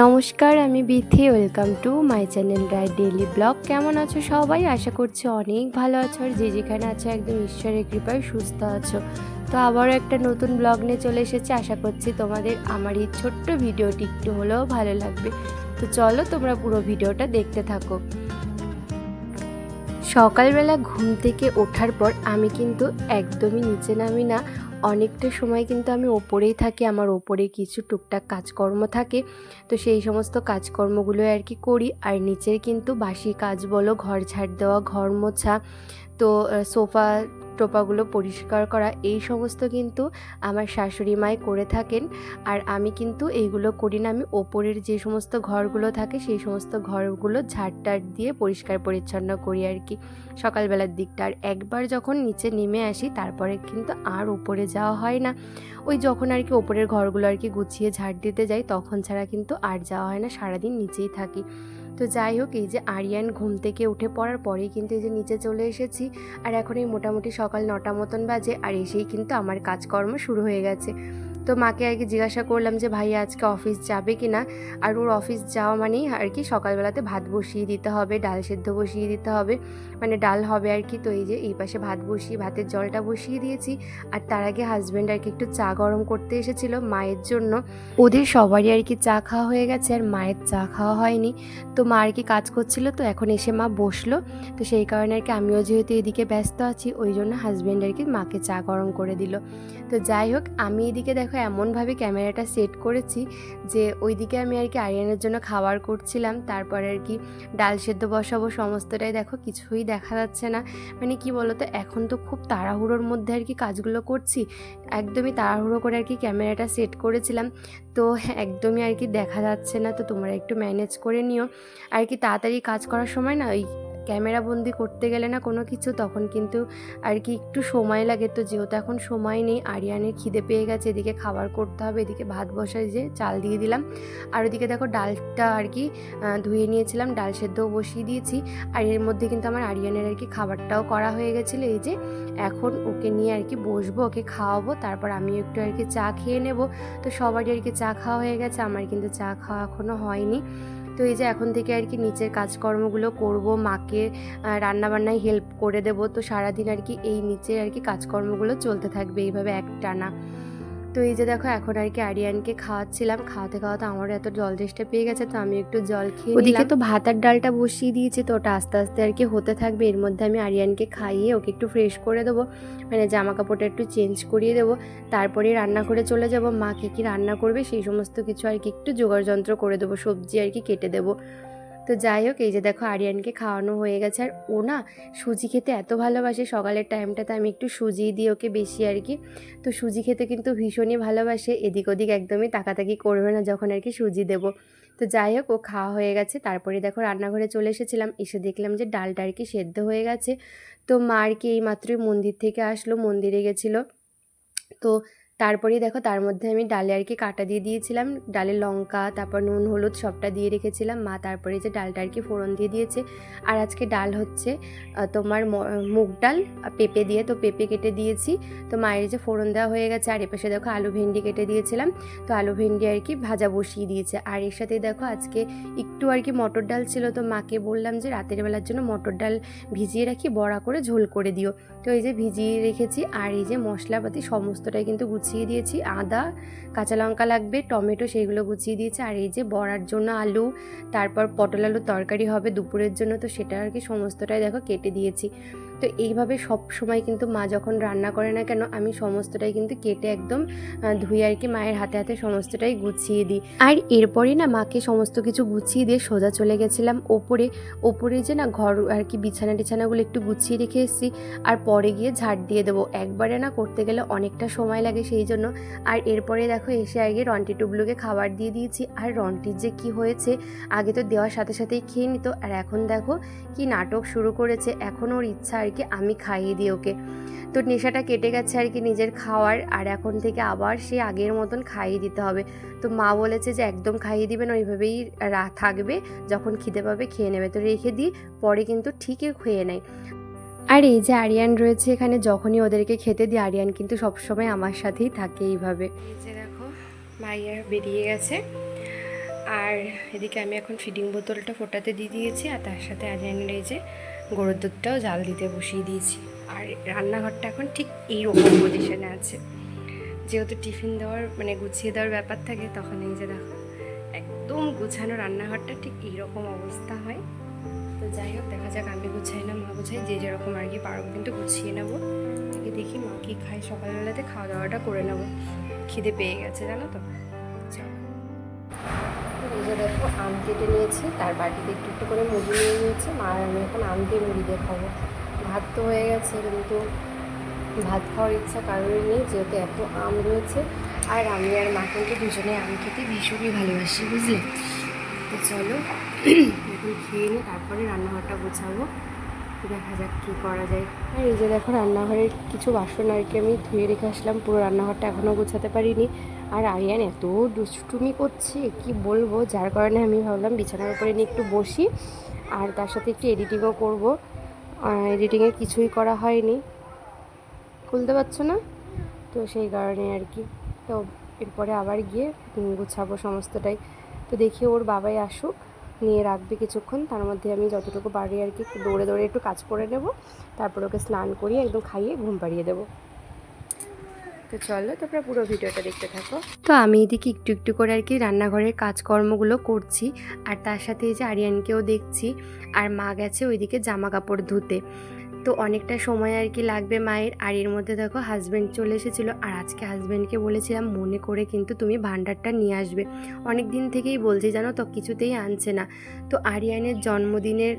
নমস্কার, আমি Bithi. Welcome to my channel Roy daily vlog কেমন আছো সবাই? আশা করছি অনেক ভালো আছো। আর যে যেখানে আছো, একদম ঈশ্বরের কৃপায় সুস্থ আছো। তো আবারও একটা নতুন ব্লগ নিয়ে চলে এসেছি। আশা করছি তোমাদের আমার এই ছোট্ট ভিডিওটি একটু হলেও ভালো লাগবে। তো চলো তোমরা পুরো ভিডিওটা দেখতে থাকো। সকালবেলা ঘুম থেকে ওঠার পর আমি কিন্তু একদমই নিচে নামি না। অনেকটা সময় কিন্তু আমি ওপরেই থাকি, আমার ওপরে কিছু টুকটাক কাজকর্ম থাকে। তো সেই সমস্ত কাজকর্মগুলো আর কি করি। আর নিচের কিন্তু বাসি কাজ বলো, ঘর ঝাড় দেওয়া, ঘর মোছা, তো সোফা টোপাগুলো পরিষ্কার করা, এই সমস্ত কিন্তু আমার শাশুড়ি মাই করে থাকেন। আর আমি কিন্তু এইগুলো করি না, আমি ওপরের যে সমস্ত ঘরগুলো থাকে, সেই সমস্ত ঘরগুলো ঝাড় টাড় দিয়ে পরিষ্কার পরিচ্ছন্ন করি আর কি, সকালবেলার দিকটা। আর একবার যখন নিচে নেমে আসি, তারপরে কিন্তু আর উপরে যাওয়া হয় না। ওই যখন আর কি ওপরের ঘরগুলো আর কি গুছিয়ে ঝাড় দিতে যাই, তখন ছাড়া কিন্তু আর যাওয়া হয় না, সারাদিন নিচেই থাকি। তো যাই হোক, এই যে আরিয়ান ঘুম থেকে উঠে পড়ার পরেই কিন্তু এই যে নিচে চলে এসেছি। আর এখন এই মোটামুটি সকাল নটা মতন বাজে, আর এসেই কিন্তু আমার কাজকর্ম শুরু হয়ে গেছে। তো মাকে আর কি জিজ্ঞাসা করলাম যে ভাই আজকে অফিস যাবে কি না আর ওর অফিস যাওয়া মানেই আর কি সকালবেলাতে ভাত বসিয়ে দিতে হবে, ডাল সেদ্ধ বসিয়ে দিতে হবে। মানে ডাল হবে আর কি। তো এই যে, এই পাশে ভাত বসিয়ে, ভাতের জলটা বসিয়ে দিয়েছি। আর তার আগে হাজব্যান্ড আর কি একটু চা গরম করতে এসেছিল মায়ের জন্য। ওদের সবারই আর কি চা খাওয়া হয়ে গেছে আর মায়ের চা খাওয়া হয়নি। তো মা আর কি কাজ করছিল, তো এখন এসে মা বসল। তো সেই কারণে আর কি আমিও যেহেতু এদিকে ব্যস্ত আছি, ওই জন্য হাজব্যান্ড আর কি মাকে চা গরম করে দিল। তো যাই হোক, আমি এদিকে দেখো এমনভাবে ক্যামেরাটা সেট করেছি যে ওইদিকে আমি আর কি আরিয়ানের জন্য খাবার করছিলাম, তারপরে আর কি ডাল সেদ্ধ বসাবো সমস্তটাই দেখো, কিছুই দেখা যাচ্ছে না। মানে কি বলতো, এখন তো খুব তাড়াহুড়োর মধ্যে আর কি কাজগুলো করছি। একদমই তাড়াহুড়ো করে আর কি ক্যামেরাটা সেট করেছিলাম। তো একদমই আর কি দেখা যাচ্ছে না, তো তোমরা একটু ম্যানেজ করে নিও। আর কি তাড়াতাড়ি কাজ করার সময় না, ওই ক্যামেরা বন্দি করতে গেলে না কোনো কিছু, তখন কিন্তু আর কি একটু সময় লাগে। তো যেহেতু এখন সময় নেই, আরিয়ানের খিদে পেয়ে গেছে, এদিকে খাবার করতে হবে, এদিকে ভাত বসাই যে চাল দিয়ে দিলাম। আর ওদিকে দেখো ডালটা আর কি ধুয়ে নিয়েছিলাম, ডাল সেদ্ধও বসিয়ে দিয়েছি। আর এর মধ্যে কিন্তু আমার আরিয়ানের আর কি খাবারটাও করা হয়ে গেছিল। এই যে এখন ওকে নিয়ে আর কি বসবো, ওকে খাওয়াবো, তারপর আমি একটু আর কি চা খেয়ে নেব। তো সবারই আর কি চা খাওয়া হয়ে গেছে, আমার কিন্তু চা খাওয়া এখনও হয়নি। তো এই যে এখন থেকে আর কি নিচের কাজকর্মগুলো করব, মাকে রান্নাবান্নায় হেল্প করে দেব। তো সারাদিন আর কি এই নিচে আর কি কাজকর্মগুলো চলতে থাকবে, এইভাবে একটানা। তো এই যে দেখো এখন আর কি আরিয়ানকে খাওয়াচ্ছিলাম। খাওয়াতে খাওয়াতে আমারও এত জল চেষ্টা পেয়ে গেছে তো আমি একটু জল খেয়ে ওদিকে তো ভাত আর ডালটা বসিয়ে দিয়েছি তো ওটা আস্তে আস্তে আর কি হতে থাকবে। এর মধ্যে আমি আরিয়ানকে খাইয়ে ওকে একটু ফ্রেশ করে দেবো মানে জামা কাপড়টা একটু চেঞ্জ করিয়ে দেবো। তারপরে রান্না করে চলে যাব। মা কী কী রান্না করবে সেই সমস্ত কিছু আর কি একটু জোগাড় যন্ত্র করে দেবো সবজি আর কি কেটে দেবো। তো যাই হোক এই যে দেখো আরিয়ানকে খাওয়ানো হয়ে গেছে। আর ও না সুজি খেতে এত ভালোবাসে, সকালের টাইমটাতে আমি একটু সুজি দিই ওকে বেশি আর কি। তো সুজি খেতে কিন্তু ভীষণই ভালোবাসে, এদিক ওদিক একদমই তাকাতাকি করবে না যখন আর কি সুজি দেবো। তো যাই হোক ও খাওয়া হয়ে গেছে, তারপরে দেখো রান্নাঘরে চলে এসেছিলাম, এসে দেখলাম যে ডালটা আর কি সেদ্ধ হয়ে গেছে। তো মা আর কি এইমাত্রই মন্দির থেকে আসলো, মন্দিরে গেছিল। তো তারপরেই দেখো তার মধ্যে আমি ডালে আর কি কাটা দিয়ে দিয়েছিলাম। ডালে লঙ্কা, তারপর নুন, হলুদ সবটা দিয়ে রেখেছিলাম। মা তারপরে যে ডালটা আর কি ফোড়ন দিয়ে দিয়েছে। আর আজকে ডাল হচ্ছে তোমার মুগ ডাল পেঁপে দিয়ে। তো পেঁপে কেটে দিয়েছি। তো মায়ের যে ফোড়ন দেওয়া হয়ে গেছে, আর এপাশে দেখো আলু ভেন্ডি কেটে দিয়েছিলাম। তো আলু ভেন্ডি আর কি ভাজা বসিয়ে দিয়েছে। আর এর সাথে দেখো আজকে একটু আর কি মটর ডাল ছিল। তো মাকে বললাম যে রাতের বেলার জন্য মটর ডাল ভিজিয়ে রাখি, বড়া করে ঝোল করে দিও। তো এই যে ভিজিয়ে রেখেছি। আর এই যে মশলাপাতি সমস্তটাই কিন্তু গুছিয়ে দিয়েছি আদা কাঁচা লঙ্কা লাগবে, টমেটো সেইগুলো গুছিয়ে দিয়েছি, আর এই যে বড়ার জন্য আলু, তারপর পটল আলুর তরকারি হবে দুপুরের জন্য, তো সেটা আর কি সমস্তটাই দেখো কেটে দিয়েছি। তো এইভাবে সব সময় কিন্তু মা যখন রান্না করে না কেন, আমি সমস্তটাই কিন্তু কেটে একদম ধুয়ে আর কি মায়ের হাতে হাতে সমস্তটাই গুছিয়ে দিই। আর এরপরে না মাকে সমস্ত কিছু গুছিয়ে দিয়ে সোজা চলে গেছিলাম ওপরে। ওপরে যে না ঘর আর কি বিছানা টিছানাগুলো একটু গুছিয়ে রেখে এসেছি, আর পরে গিয়ে ঝাড় দিয়ে দেবো। একবারে না করতে গেলে অনেকটা সময় লাগে সেই জন্য। আর এরপরে দেখো এসে আগে রন্টি টুবলুকে খাবার দিয়ে দিয়েছি। আর রন্টির যে কি হয়েছে, আগে তো দেওয়ার সাথে সাথেই খেয়ে নিত। আর এখন দেখো কি নাটক শুরু করেছে। এখন ওর ইচ্ছা আর কি আমি খাইয়ে দিই ওকে। তো নেশাটা কেটে গেছে আর কি নিজের খাওয়ার। আর এখন থেকে আবার সে আগের মতন খাইয়ে দিতে হবে। তো মা বলেছে যে একদম খাইয়ে দিবেন ওইভাবেই রা- থাকবে। যখন খিদে পাবে খেয়ে নেবে। তো রেখে দিই, পরে কিন্তু ঠিকই খেয়ে নেয়। আর এই যে আরিয়ান রয়েছে এখানে, যখনই ওদেরকে খেতে দিই, আরিয়ান কিন্তু সবসময় আমার সাথেই থাকে এইভাবে। এই যে মাইয়ার বেরিয়ে গেছে। আর এদিকে আমি এখন ফিডিং বোতলটা ফোটাতে দিয়ে দিয়েছি আর তার সাথে আজেনের এই যে গরুর দুধটাও জাল দিতে বসিয়ে দিয়েছি। আর রান্নাঘরটা এখন ঠিক এইরকম পজিশনে আছে। যেহেতু টিফিন দেওয়ার মানে গুছিয়ে দেওয়ার ব্যাপার থাকে, তখন এই যে দেখো, একদম গুছানো রান্নাঘরটা ঠিক এইরকম অবস্থা হয়। তো যাই হোক, দেখা যাক আমি গুছাই না, মা গুছাই, যে যেরকম আর কি পারব, কিন্তু গুছিয়ে নেব। দেখি মা কী খায়, সকালবেলাতে খাওয়া দাওয়াটা করে নেব। খিদে পেয়ে গেছে, জানো তো? এই দেখো, আম কেটে নিয়েছি, তার বাটিতে একটু একটু করে মুড়ি নিয়ে নিয়েছি। মা, আমি এখন আম দিয়ে মুড়ি দিয়ে খাব। ভাত তো হয়ে গেছে, কিন্তু ভাত খাওয়ার ইচ্ছা কারোরই নেই, যেহেতু এত আম রয়েছে। আর আমি আর মা কিন্তু দুজনে আম খেতে ভীষণই ভালোবাসি, বুঝলে? তো চলো, এখন খেয়ে নিই তারপরে রান্নাঘরটা গোছাবো। দেখা যাক কী করা যায়। আর এই যে দেখো, রান্নাঘরের কিছু বাসন আর কি আমি ধুয়ে রেখে আসলাম। পুরো রান্নাঘরটা এখনও গোছাতে পারিনি। আর আরিয়ান এত দুষ্টুমি করছে, কি বলব? যার কারণে আমি ভাবলাম বিছানার উপরে নিয়ে একটু বসি। আর তার সাথে একটু এডিটিংও করব। এডিটিংয়ে কিছুই করা হয়নি। খুলতে পারছ না? তো সেই কারণে আর কি। তো এরপরে আবার গিয়ে গুছাবো সমস্তটাই। তো দেখি ওর বাবাই আসুক। নিয়ে রাখবে কিছুক্ষণ। তার মধ্যে আমি যতটুকু পারি আর কি দৌড়ে দৌড়ে একটু কাজ করে নেব। তারপর ওকে স্নান করিয়ে একদম খাইয়ে ঘুম পাড়িয়ে দেবো। তো চলো তারপরে পুরো ভিডিওটা দেখতে থাকো। তো আমি এদিকে একটু একটু করে আর কি রান্নাঘরের কাজকর্মগুলো করছি। আর তার সাথে এই যে আরিয়ানকেও দেখছি। আর মা গেছে ওইদিকে জামা কাপড় ধুতে। তো অনেকটা সময় আর কি লাগবে মায়ের। আর এর মধ্যে দেখো হাজব্যান্ড চলে এসেছিল। আর আজকে হাজব্যান্ডকে বলেছিলাম, মনে করে কিন্তু তুমি ভান্ডারটা নিয়ে আসবে। অনেক দিন থেকেই বলছি, জানো তো, কিছুতেই আনছে না। তো আরিয়ানের জন্মদিনের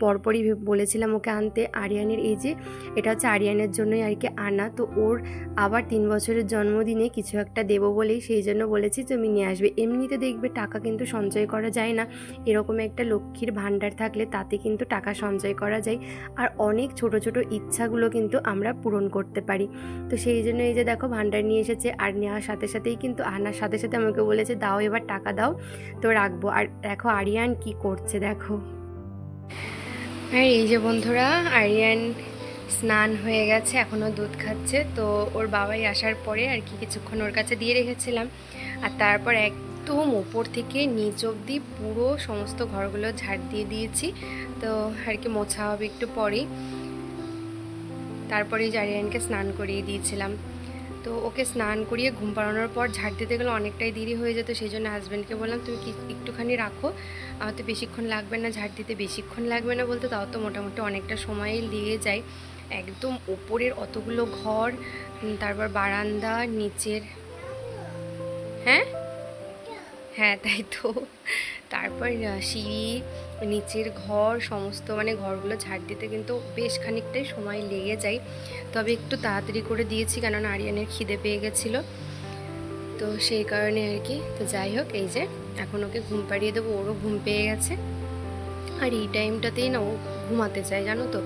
পরপরই বলেছিলাম ওকে আনতে। আরিয়ানের এই যে, এটা হচ্ছে আরিয়ানের জন্যই আর কি আনা। তো ওর আবার তিন বছরের জন্মদিনে কিছু একটা দেবো বলেই সেই জন্য বলেছি, তুমি নিয়ে আসবে। এমনিতে দেখবে টাকা কিন্তু সঞ্চয় করা যায় না। এরকম একটা লক্ষ্মীর ভাণ্ডার থাকলে তাতে কিন্তু টাকা সঞ্চয় করা যায়। আর অনেক ছোট ছোট ইচ্ছাগুলো কিন্তু আমরা পূরণ করতে পারি। তো সেই জন্য এই যে দেখো ভান্ডার নিয়ে এসেছে আর নেওয়ার সাথে সাথেই কিন্তু আনার সাথে সাথে আমাকে বলেছে, দাও এবার টাকা দাও, তো রাখব। আর দেখো আরিয়ান কি করছে দেখো। আর এই যে বন্ধুরা, আরিয়ান স্নান হয়ে গেছে এখনও দুধ খাচ্ছে। তো ওর বাবাই আসার পরে আর কি কিছুক্ষণ ওর কাছে দিয়ে রেখেছিলাম। আর তারপর একদম ওপর থেকে নিচ অবধি পুরো সমস্ত ঘরগুলো ঝাড় দিয়ে দিয়েছি। তো আর কি মোছা হবে একটু পরেই। তারপরে জারিয়ানকে স্নান করিয়ে দিয়েছিলাম। তো ওকে স্নান করিয়ে ঘুম পাড়ানোর পর ঝাড় দিতে গেলে অনেকটাই দেরি হয়ে যেত সেই জন্য হাজব্যান্ডকে বললাম, তুমি একটুখানি রাখো। আমার তো বেশিক্ষণ লাগবে না, ঝাড় দিতে বেশিক্ষণ লাগবে না বলতে, তাও তো মোটামুটি অনেকটা সময়ই লেগে যায়। একদম ওপরের অতগুলো ঘর তারপর বারান্দা, নিচের হ্যাঁ? হ্যাঁ তাই তো। তারপর সিঁড়ি, নিচের ঘর, সমস্ত মানে ঘরগুলো ঝাড় দিতে কিন্তু বেশ খানিকটাই সময় লেগে যায়। তবে একটু তাড়াতাড়ি করে দিয়েছি কেননা আরিয়ানের খিদে পেয়ে গেছিল। তো সেই কারণে আর কি। তো যাই হোক, এই যে এখন ওকে ঘুম পাড়িয়ে দেবো, ওরও ঘুম পেয়ে গেছে। আর এই টাইমটাতেই না ও ঘুমাতে চায়, জানো তো?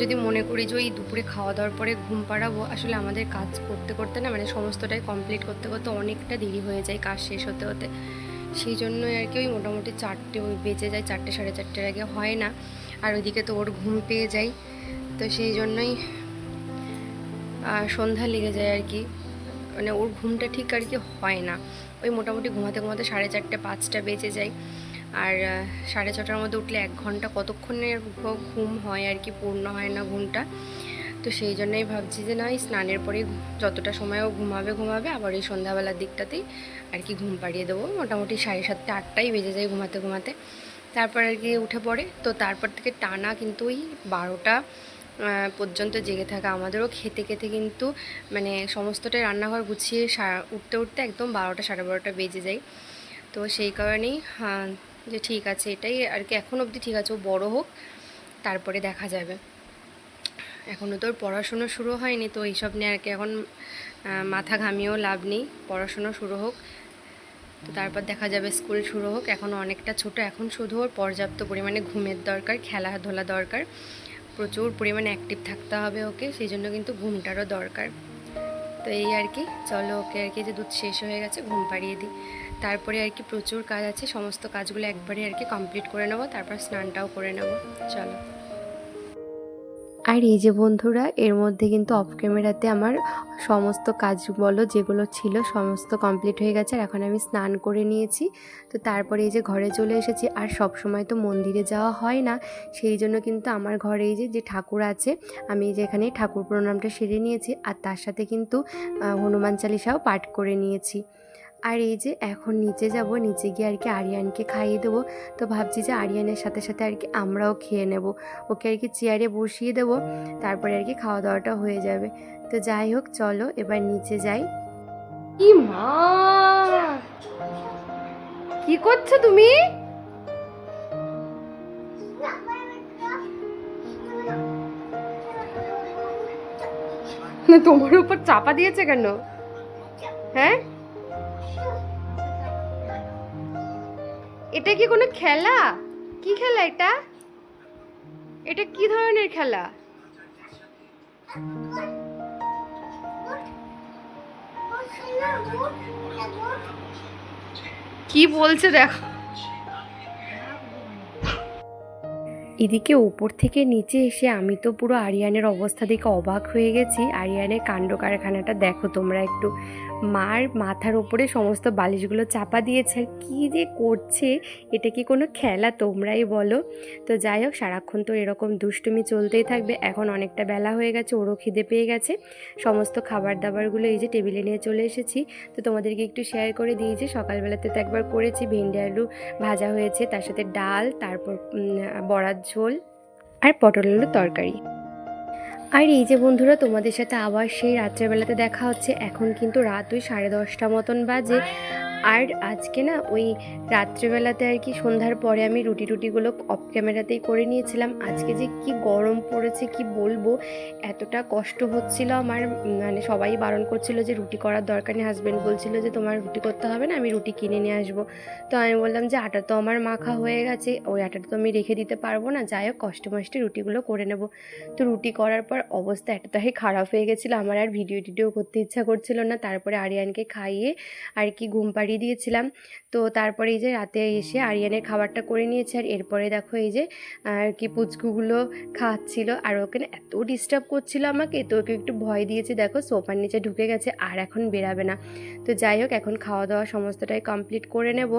যদি মনে করি যে ওই দুপুরে খাওয়া দাওয়ার পরে ঘুম পাড়াবো, আসলে আমাদের কাজ করতে করতে না মানে সমস্তটাই কমপ্লিট করতে করতে অনেকটা দেরি হয়ে যায় কাজ শেষ হতে হতে। সেই জন্যই আর কি ওই মোটামুটি চারটে, ওই বেঁচে যায় চারটে, সাড়ে চারটের আগে হয় না। আর ওইদিকে তো ওর ঘুম পেয়ে যায়। তো সেই জন্যই সন্ধ্যা লেগে যায় আর কি। মানে ওর ঘুমটা ঠিক আর কি হয় না। ওই মোটামুটি ঘুমাতে ঘুমাতে সাড়ে চারটে, পাঁচটা বেজে যায়। আর সাড়ে ছটার মধ্যে উঠলে এক ঘণ্টা কতক্ষণের ঘুম হয় আর কি, পূর্ণ হয় না ঘুমটা। তো সেই জন্যই ভাবছি যে না স্নানের পরে যতটা সময় ও ঘুমাবে ঘুমাবে, আবার এই সন্ধ্যাবেলার দিকটাতেই আর কি ঘুম পাড়িয়ে দেবো। মোটামুটি সাড়ে সাতটা, আটটাই বেজে যায় ঘুমাতে ঘুমাতে। তারপর আর কি উঠে পড়ে। তো তারপর থেকে টানা কিন্তু ওই বারোটা পর্যন্ত জেগে থাকা আমাদেরও খেতে খেতে কিন্তু মানে সমস্তটাই রান্নাঘর গুছিয়ে উঠতে উঠতে একদম বারোটা, সাড়ে বারোটা বেজে যায়। তো সেই কারণেই যে ঠিক আছে, এটাই আর কি এখন অবধি ঠিক আছে, ও বড় হোক, তারপরে দেখা যাবে। এখনও তোর পড়াশুনো শুরু হয়নি, তো এইসব নিয়ে আর কি এখন মাথা ঘামিয়েও লাভ নেই, পড়াশুনো শুরু হোক। তো তারপর দেখা যাবে স্কুল শুরু হোক, এখন অনেকটা ছোট, এখন শুধু ওর পর্যাপ্ত পরিমাণে ঘুমের দরকার, খেলাধুলা দরকার। প্রচুর পরিমাণে অ্যাক্টিভ থাকতে হবে ওকে, সেই জন্য কিন্তু ঘুমটারও দরকার। তো এই আর কি, চলো ওকে আর কি, যে দুধ শেষ হয়ে গেছে, ঘুম পাড়িয়ে দিই। তারপরে আর কি প্রচুর কাজ আছে, সমস্ত কাজগুলো একবারে আর কি কমপ্লিট করে নেব, তারপর স্নানটাও করে নেব, চলো। আর এই যে বন্ধুরা, এর মধ্যে কিন্তু অফ ক্যামেরাতে আমার সমস্ত কাজ বলো যেগুলো ছিল সমস্ত কমপ্লিট হয়ে গেছে, আর এখন আমি স্নান করে নিয়েছি। তো তারপরে এই যে ঘরে চলে এসেছি, আর সব সময় তো মন্দিরে যাওয়া হয় না, সেই জন্য কিন্তু আমার ঘরে এই যে যে ঠাকুর আছে, আমি এই যে এখানে ঠাকুর প্রণামটা সেরে নিয়েছি, আর তার সাথে কিন্তু হনুমান চালিসাও পাঠ করে নিয়েছি। আর এই যে এখন নিচে যাব, নিচে গিয়ে আর কি আরিয়ানকে খাইয়ে দেবো। তো ভাবছি যে আরিয়ানের সাথে সাথে আর কি আমরাও খেয়ে নেব। ওকে আর কি চেয়ারে বসিয়ে দেবো, তারপরে আর কি খাওয়া দাওয়াটা হয়ে যাবে। তো যাই হোক, চলো এবার নিচে যাই। মা! কি করছ তুমি? তোমার উপর চাপা দিয়েছে কেন? হ্যাঁ? এটা কি কোনো খেলা? কি খেলা এটা? এটা কি ধরনের খেলা? কি বলছে দেখো। এদিকে উপর থেকে নিচে এসে আমি তো পুরো আরিয়ানের অবস্থা দেখে অবাক হয়ে গেছি। আরিয়ানের কাণ্ড কারখানাটা দেখো তোমরা একটু। মার মাথার ওপরে সমস্ত বালিশগুলো চাপা দিয়েছে। আর কী যে করছে? এটা কি কোনো খেলা তোমরাই বলো? তো যাই হোক, সারাক্ষণ তো এরকম দুষ্টুমি চলতেই থাকবে। এখন অনেকটা বেলা হয়ে গেছে, ওরও খিদে পেয়ে গেছে। সমস্ত খাবার দাবারগুলো এই যে টেবিলে নিয়ে চলে এসেছি। তো তোমাদেরকে একটু শেয়ার করে দিয়েছি সকালবেলাতে তো একবার করেছি ভেন্ডি আলু ভাজা হয়েছে, তার সাথে ডাল, তারপর বড়ার ঝোল আর পটল আলু তরকারি। আর এই যে বন্ধুরা, তোমাদের সাথে আবার সেই রাত্রেবেলাতে দেখা হচ্ছে। এখন কিন্তু রাত ওই সাড়ে দশটা মতন বাজে। আর আজকে না ওই রাত্রেবেলাতে আর কি সন্ধ্যার পরে আমি রুটি টুটিগুলো অফ ক্যামেরাতেই করে নিয়েছিলাম। আজকে যে কি গরম পড়েছে, কি বলব? এতটা কষ্ট হচ্ছিল আমার মানে সবাই বারণ করছিল যে রুটি করার দরকার নেই। হাজব্যান্ড বলছিল যে তোমার রুটি করতে হবে না, আমি রুটি কিনে নিয়ে আসব। তো আমি বললাম যে আটা তো আমার মাখা হয়ে গেছে, ওই আটাটা তো আমি রেখে দিতে পারব না। যাই হোক কষ্ট মষ্টে রুটিগুলো করে নেব। তো রুটি করার পর অবস্থা এতটাই খারাপ হয়ে গেছিল। আমার আর ভিডিও টিডিও করতে ইচ্ছা করছিল না। তারপরে আরিয়ানকে খাইয়ে আর কি ঘুম পাড়িয়ে দিয়েছিলাম। তো তারপরে এই যে রাতে এসে আরিয়ানের খাবারটা করে নিয়েছে। আর এরপরে দেখো এই যে আর কি পুচকুগুলো খাওয়াচ্ছিল আর ওখানে এত ডিস্টার্ব করছিল আমাকে তো ওকে একটু ভয় দিয়েছে। দেখো সোফার নিচে ঢুকে গেছে আর এখন বেরাবে না। তো যাই হোক এখন খাওয়া দাওয়া সমস্তটাই কমপ্লিট করে নেব।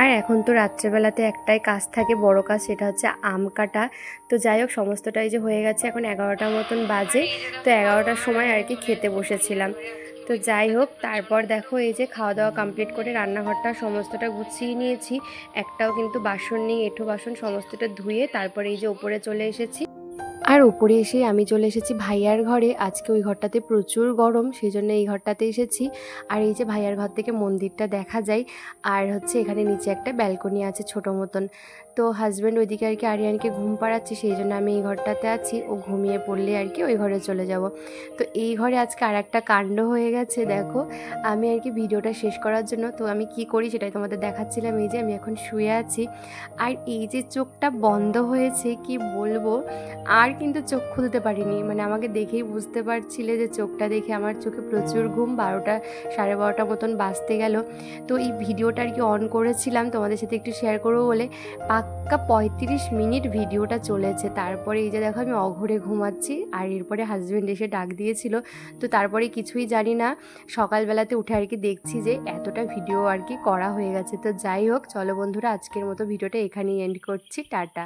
আর এখন তো রাত্রেবেলাতে একটাই কাজ থাকে বড় কাজ সেটা হচ্ছে আম কাটা। তো যাই হোক সমস্তটাই যে হয়ে গেছে এখন এগারোটার মতন বাজে। তো এগারোটার সময় আর কি খেতে বসেছিলাম। তো যাই হোক, তারপর দেখো এই যে খাওয়া দাওয়া কমপ্লিট করে রান্নাঘরটা সমস্তটা গুছিয়ে নিয়েছি। একটাও কিন্তু বাসন নেই, এঁঠো বাসন সমস্তটা ধুয়ে তারপরে এই যে ওপরে চলে এসেছি। আর উপরে এসে আমি চলে এসেছি ভাইয়ার ঘরে। আজকে ওই ঘরটাতে প্রচুর গরম সেই জন্য এই ঘরটাতে এসেছি। আর এই যে ভাইয়ার ঘর থেকে মন্দিরটা দেখা যায়, আর হচ্ছে এখানে নিচে একটা ব্যালকনি আছে ছোটো মতন। তো হাজব্যান্ড ওইদিকে আর কি আরিয়ানকে ঘুম পাড়াচ্ছে সেই জন্য আমি এই ঘরটাতে আছি। ও ঘুমিয়ে পড়লে আর কি ওই ঘরে চলে যাব। তো এই ঘরে আজকে আর একটা কাণ্ড হয়ে গেছে, দেখো। আমি আর কি ভিডিওটা শেষ করার জন্য, তো আমি কি করি সেটাই তোমাদের দেখাচ্ছিলাম। এই যে আমি এখন শুয়ে আছি। আর এই যে চোখটা বন্ধ হয়েছে, কি বলব? আর কিন্তু চোখ খুলতে পারিনি। মানে আমাকে দেখেই বুঝতে পারছিলে যে চোখটা দেখে আমার চোখে প্রচুর ঘুম। বারোটা, সাড়ে বারোটা মতন বাজতে গেল। তো এই ভিডিওটা আর কি অন করেছিলাম। তোমাদের সাথে একটু শেয়ার করব বলে পাক্কা পঁয়ত্রিশ মিনিট ভিডিওটা চলেছে। তারপরে এই যে দেখো আমি অঘরে ঘুমাচ্ছি আর এরপরে হাজব্যান্ড এসে ডাক দিয়েছিল। তো তারপরে কিছুই জানি না। সকালবেলাতে উঠে আর কি দেখছি যে এতটা ভিডিও আর কি করা হয়ে গেছে। তো যাই হোক, চলো বন্ধুরা, আজকের মতো ভিডিওটা এখানেই এন্ড করছি। টাটা।